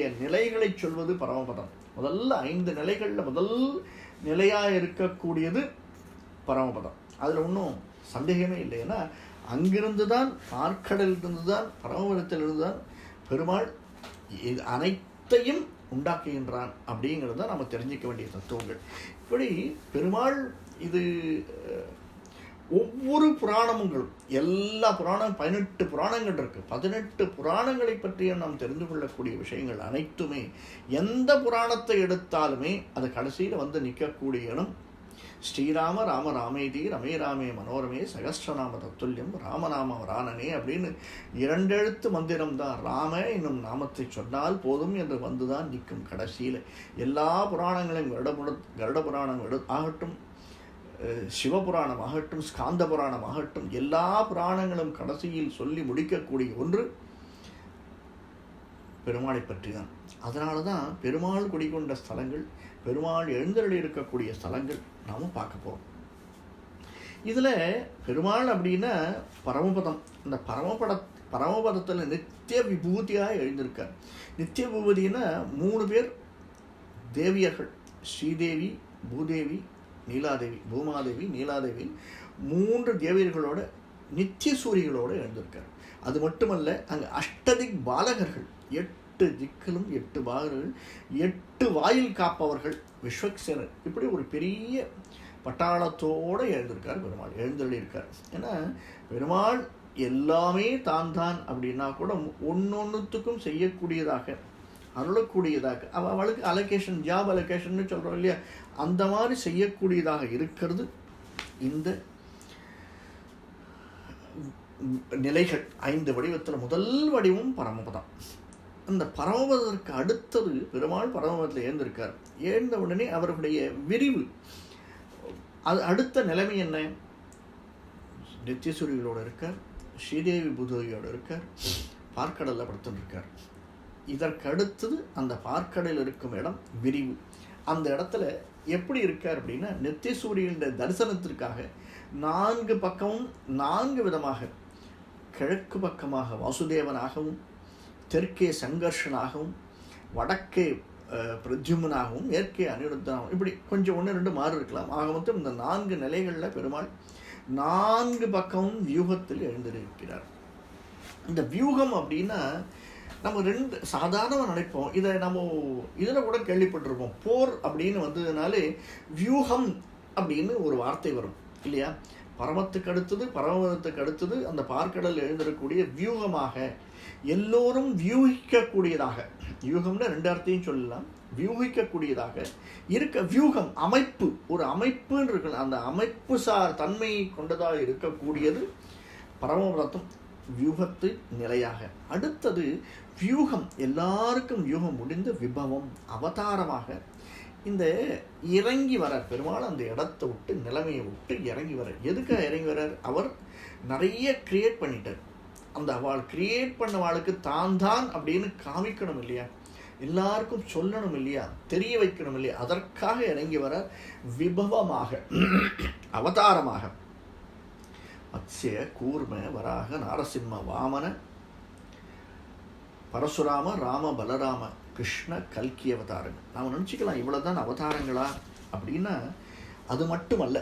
நிலைகளை சொல்வது பரமபதம். முதல்ல ஐந்து நிலைகளில் முதல் நிலையாக இருக்கக்கூடியது பரமபதம். அதில் ஒன்றும் சந்தேகமே இல்லை. ஏன்னா அங்கிருந்து தான் பார்க்கடலிருந்து தான் பரமபதத்திலிருந்து தான் பெருமாள் இது அனைத்தையும் உண்டாக்குகின்றான் அப்படிங்கிறது தான் நம்ம தெரிஞ்சிக்க வேண்டிய தத்துவங்கள். இப்படி பெருமாள் இது ஒவ்வொரு புராணங்களும் எல்லா புராணம் பதினெட்டு புராணங்கள் இருக்கு. பதினெட்டு புராணங்களை பற்றிய நாம் தெரிந்து கொள்ளக்கூடிய விஷயங்கள் அனைத்துமே எந்த புராணத்தை எடுத்தாலுமே அது கடைசியில் வந்து நிற்கக்கூடிய இடம் ஸ்ரீராம ராம ராமேதி ரமே ராமே மனோரமே சகஸ்ரநாம தத்துல்யம் ராமநாம ராணனே அப்படின்னு இரண்டெழுத்து மந்திரம் தான். ராம என்னும் நாமத்தை சொன்னால் போதும் என்று வந்துதான் நிற்கும் கடைசியில். எல்லா புராணங்களையும் கருட புராணம் எடு ஆகட்டும். சிவபுராணம் ஆகட்டும் ஸ்காந்த புராணம் ஆகட்டும் எல்லா புராணங்களும் கடைசியில் சொல்லி முடிக்கக்கூடிய ஒன்று பெருமாளை பற்றி தான் அதனால தான் பெருமாள் குடிகொண்ட ஸ்தலங்கள் பெருமாள் எழுந்தருளி இருக்கக்கூடிய ஸ்தலங்கள் நாம் பார்க்க போகிறோம் இதில் பெருமாள் அப்படின்னா பரமபதம். இந்த பரமபட பரமபதத்தில் நித்திய விபூதியாக எழுந்திருக்கார். நித்திய விபூதினா மூணு பேர் தேவியர்கள் ஸ்ரீதேவி பூதேவி நீலாதேவி பூமாதேவி நீலாதேவி மூன்று தேவியர்களோட நித்திய சூரிகளோடு எழுந்திருக்கார். அது மட்டுமல்ல அங்கே அஷ்டதிக் பாலகர்கள் எட்டு திக்களும் எட்டு பாலகர்கள் எட்டு வாயில் காப்பவர்கள் விஸ்வக்சேனர் இப்படி ஒரு பெரிய பட்டாளத்தோடு எழுந்திருக்கார் பெருமாள் எழுந்தருளி ஏன்னா பெருமாள் எல்லாமே தான் தான் அப்படின்னா கூட ஒன்று ஒன்றுத்துக்கும் செய்யக்கூடியதாக அருளக்கூடியதாக அவளுக்கு அலோகேஷன் ஜாப் அலோகேஷன் சொல்கிறோம் இல்லையா? அந்த மாதிரி செய்யக்கூடியதாக இருக்கிறது இந்த நிலைகள். ஐந்து வடிவத்தில் முதல் வடிவம் பரமபதம். அந்த பரமபதத்திற்கு அடுத்தது பெருமாள் பரமபதத்தில் ஏந்திருக்கார். ஏந்த உடனே அவருடைய விரிவு. அது அடுத்த நிலைமை என்ன? நித்தியசூரிகளோடு இருக்கார் ஸ்ரீதேவி பூதேவியோடு இருக்கார் பார்க்கடலில் படுத்துன்னு இருக்கார். இதற்கடுத்தது அந்த பார்க்கடையில் இருக்கும் இடம் விரிவு. அந்த இடத்துல எப்படி இருக்கார் அப்படின்னா நித்திய சூரியனுடைய தரிசனத்திற்காக நான்கு பக்கமும் நான்கு விதமாக கிழக்கு பக்கமாக வாசுதேவனாகவும் தெற்கே சங்கர்ஷனாகவும் வடக்கே பிரத்யுமனாகவும் மேற்கே அனிருத்தனாகவும் இப்படி கொஞ்சம் ஒன்று ரெண்டு மாறு இருக்கலாம். ஆக மொத்தம் இந்த நான்கு நிலைகளில் பெருமாள் நான்கு பக்கமும் வியூகத்தில் எழுந்திருக்கிறார். இந்த வியூகம் அப்படின்னா நம்ம ரெண்டு சாதாரணமாக நினைப்போம். இதை நம்ம இதில் கூட கேள்விப்பட்டிருப்போம். போர் அப்படின்னு வந்ததுனாலே வியூகம் அப்படின்னு ஒரு வார்த்தை வரும். இல்லையா? பரமத்துக்கு அடுத்தது பரமத்துக்கு அடுத்தது அந்த பார்க்கடல் எழுந்திருக்கக்கூடிய வியூகமாக எல்லோரும் வியூகிக்கக்கூடியதாக. வியூகம்னு ரெண்டு அர்த்தையும் சொல்லலாம். வியூகிக்கக்கூடியதாக இருக்க வியூகம் அமைப்பு. ஒரு அமைப்புன்னு இருக்கணும் அந்த அமைப்பு சார் தன்மை கொண்டதாக இருக்கக்கூடியது பரமபதத்தும் வியூகத்து நிலையாக. அடுத்தது வியூகம். எல்லாருக்கும் வியூகம் முடிந்த விபவம் அவதாரமாக இந்த இறங்கி வர பெருமாள் அந்த இடத்தை விட்டு நிலைமையை விட்டு இறங்கி வர. எதுக்காக இறங்கி வரார் அவர் நிறைய கிரியேட் பண்ணிட்டார். அந்த அவள் கிரியேட் பண்ண வாளுக்கு தான் தான் அப்படின்னு காமிக்கணும் இல்லையா? எல்லாருக்கும் சொல்லணும் இல்லையா? தெரிய வைக்கணும் இல்லையா? அதற்காக இறங்கி வர விபவமாக அவதாரமாக. மத்ஸ்ய கூர்ம வராக நாரசிம்ம வாமன பரசுராம ராம பலராம கிருஷ்ண கல்கி அவதாரங்கள். நாம் நினச்சிக்கலாம் இவ்வளோதான் அவதாரங்களா அப்படின்னா அது மட்டுமல்ல.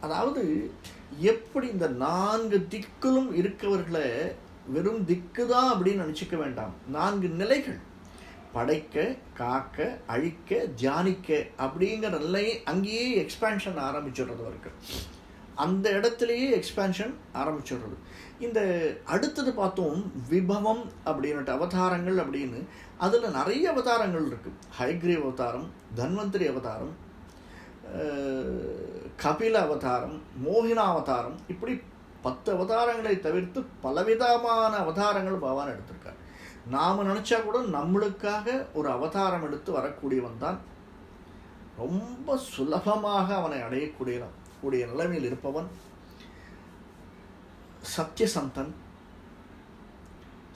அதாவது எப்படி இந்த நான்கு திக்கிலும் இருக்கவர்களை வெறும் திக்கு தான் அப்படின்னு நினச்சிக்க வேண்டாம். நான்கு நிலைகள். படைக்க காக்க அழிக்க தியானிக்க அப்படிங்கிற நிலையை அங்கேயே எக்ஸ்பேன்ஷன் ஆரம்பிச்சிடுறது இருக்கு அந்த இடத்துலையே எக்ஸ்பேன்ஷன் ஆரம்பிச்சிடுறது. இந்த அடுத்தது பார்த்தோம் விபவம் அப்படின்னுட்டு அவதாரங்கள் அப்படின்னு. அதில் நிறைய அவதாரங்கள் இருக்குது ஹைக்ரீவ் அவதாரம் தன்வந்திரி அவதாரம் கபில அவதாரம் மோகினா அவதாரம். இப்படி பத்து அவதாரங்களை தவிர்த்து பலவிதமான அவதாரங்கள் பகவான் எடுத்திருக்கார். நாம் நினச்சா கூட நம்மளுக்காக ஒரு அவதாரம் எடுத்து வரக்கூடியவன் தான். ரொம்ப சுலபமாக அவனை அடையக்கூடியதான் கூடிய நிலைமையில் இருப்பவன் சத்யசந்தன்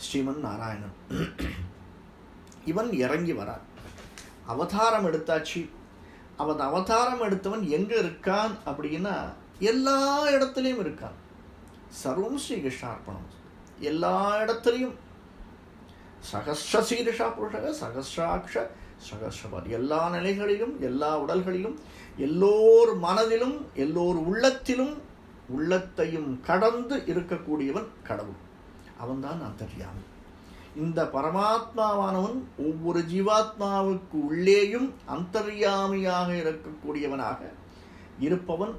ஸ்ரீமன் நாராயணன். இவன் இறங்கி வரான். அவதாரம் எடுத்தாச்சு. அவன் அவதாரம் எடுத்தவன் எங்கே இருக்கான் அப்படின்னா எல்லா இடத்துலையும் இருக்கான். சர்வம் ஸ்ரீ கிருஷ்ணார்ப்பணம் எல்லா இடத்துலையும் சகஸ்ரசீரிஷா புருஷக சகஸ்ராட்ச சகஸ்ரபாதி எல்லா நிலைகளிலும் எல்லா உடல்களிலும் எல்லோர் மனதிலும் எல்லோர் உள்ளத்திலும் உள்ளத்தையும் கடந்து இருக்கக்கூடியவன் கடவுள். அவன்தான் அந்தர்யாமி இந்த பரமாத்மாவானவன் ஒவ்வொரு ஜீவாத்மாவுக்கு உள்ளேயும் அந்தர்யாமியாக இருக்கக்கூடியவனாக இருப்பவன்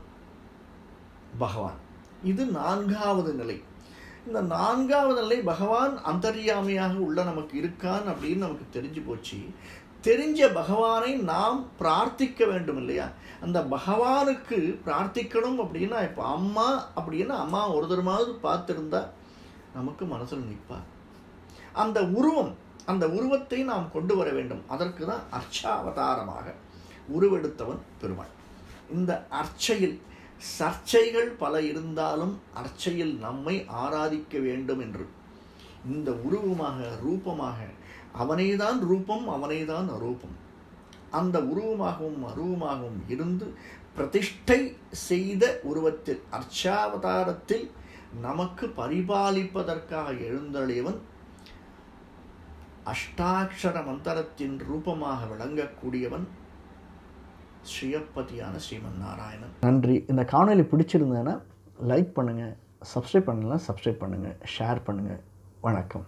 பகவான். இது நான்காவது நிலை. இந்த நான்காவது நிலை பகவான் அந்தர்யாமியாக உள்ள நமக்கு இருக்கான் அப்படின்னு நமக்கு தெரிஞ்சு போச்சு. தெரிஞ்ச பகவானை நாம் பிரார்த்திக்க வேண்டும் இல்லையா? அந்த பகவானுக்கு பிரார்த்திக்கணும் அப்படின்னா இப்போ அம்மா அப்படின்னா அம்மா ஒரு தரமாவது பார்த்துருந்தா நமக்கு மனசில் நிற்பா அந்த உருவம் அந்த உருவத்தை நாம் கொண்டு வர வேண்டும். அதற்கு தான் அர்ச்சாவதாரமாக உருவெடுத்தவன் பெருமாள் இந்த அர்ச்சையில் சர்ச்சைகள் பல இருந்தாலும் அர்ச்சையில் நம்மை ஆராதிக்க வேண்டும் என்று. இந்த உருவமாக ரூபமாக அவனேதான் ரூபம் அவனேதான் அரூபம். அந்த உருவமாகவும் அருவமாகவும் இருந்து பிரதிஷ்டை செய்த உருவத்தில் அர்ச்சாவதாரத்தில் நமக்கு பரிபாலிப்பதற்காக எழுந்தளியவன் அஷ்டாட்சர மந்திரத்தின் ரூபமாக விளங்கக்கூடியவன் ஸ்ரீயப்பதியான ஸ்ரீமன் நாராயணன் நன்றி. இந்த காணொலி பிடிச்சிருந்தேன்னா லைக் பண்ணுங்கள் சப்ஸ்கிரைப் பண்ணலாம் சப்ஸ்கிரைப் பண்ணுங்கள் ஷேர் பண்ணுங்கள் வணக்கம்.